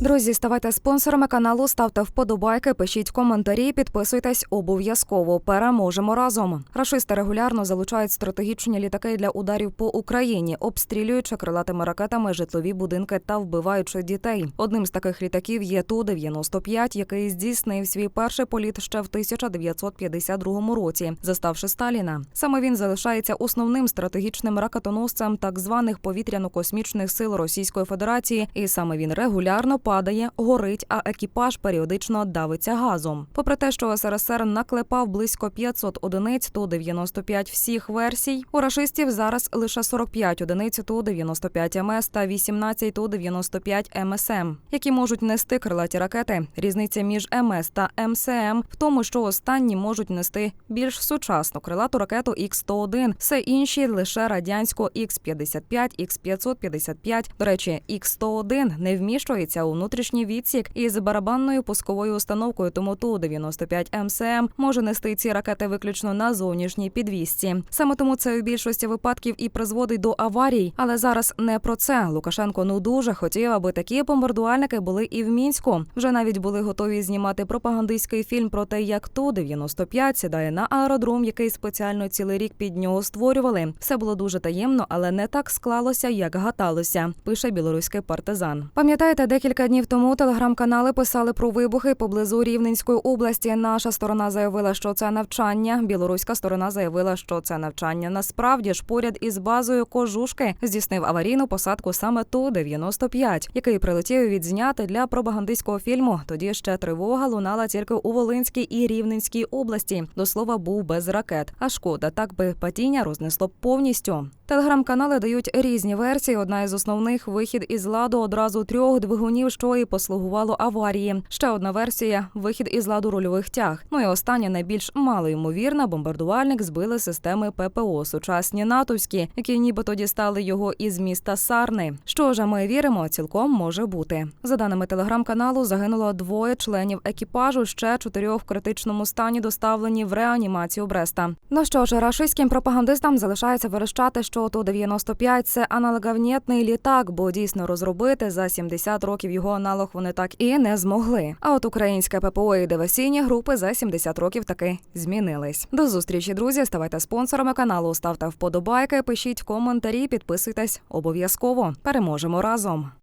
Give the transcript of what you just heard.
Друзі, ставайте спонсорами каналу, ставте вподобайки, пишіть коментарі, підписуйтесь обов'язково. Переможемо разом. Рашисти регулярно залучають стратегічні літаки для ударів по Україні, обстрілюючи крилатими ракетами житлові будинки та вбиваючи дітей. Одним з таких літаків є ту 95 який здійснив свій перший політ ще в 1952 році, заставши Сталіна. Саме він залишається основним стратегічним ракетоносцем так званих повітряно-космічних сил Російської Федерації, і саме він регулярно падає, горить, а екіпаж періодично давиться газом. Попри те, що СРСР наклепав близько 500 одиниць ту 95 всіх версій, у рашистів зараз лише 45 одиниць ту 95 МС та 18 ту 95 МСМ, які можуть нести крилаті ракети. Різниця між МС та МСМ в тому, що останні можуть нести більш сучасну крилату ракету Х-101, все інші лише радянську Х-55, Х-555. До речі, Х-101 не вміщується у внутрішній відсік із барабанною пусковою установкою, тому ту 95 МСМ може нести ці ракети виключно на зовнішній підвісці. Саме тому це у більшості випадків і призводить до аварій. Але зараз не про це. Лукашенко ну дуже хотів, аби такі бомбардувальники були і в мінську. Вже навіть були готові знімати пропагандистський фільм про те, як ту 95 сідає на аеродром, який спеціально цілий рік під нього створювали. Все було дуже таємно, але не так склалося, як гаталося. Пише білоруський партизан. Пам'ятаєте, декілька днів тому телеграм-канали писали про вибухи поблизу Рівненської області. Наша сторона заявила, що це навчання. Білоруська сторона заявила, що це навчання. Насправді ж поряд із базою кожушки здійснив аварійну посадку саме ту 95 який прилетів відзняти для пропагандистського фільму. Тоді ще тривога лунала тільки у Волинській і Рівненській області. До слова, був без ракет. А шкода, так би падіння рознесло повністю. Телеграм-канали дають різні версії. Одна із основних вихід із ладу одразу трьох двигунів, що і послугувало аварії. Ще одна версія вихід із ладу рульових тяг. Ну і остання найбільш малоймовірна бомбардувальник збили системи ППО сучасні натовські, які нібито дістали його із міста Сарни. Що ж, ми віримо, цілком може бути. За даними телеграм-каналу, загинуло двоє членів екіпажу. Ще чотирьох в критичному стані доставлені в реанімацію Бреста. Ну що ж, рашистським пропагандистам залишається верещати, що ту 95 це аналоговнєтний літак, бо дійсно розробити за 70 років його аналог вони так і не змогли. А от українське ППО і диверсійні групи за 70 років таки змінились. До зустрічі, друзі. Ставайте спонсорами каналу, ставте вподобайки, пишіть коментарі, підписуйтесь обов'язково. Переможемо разом.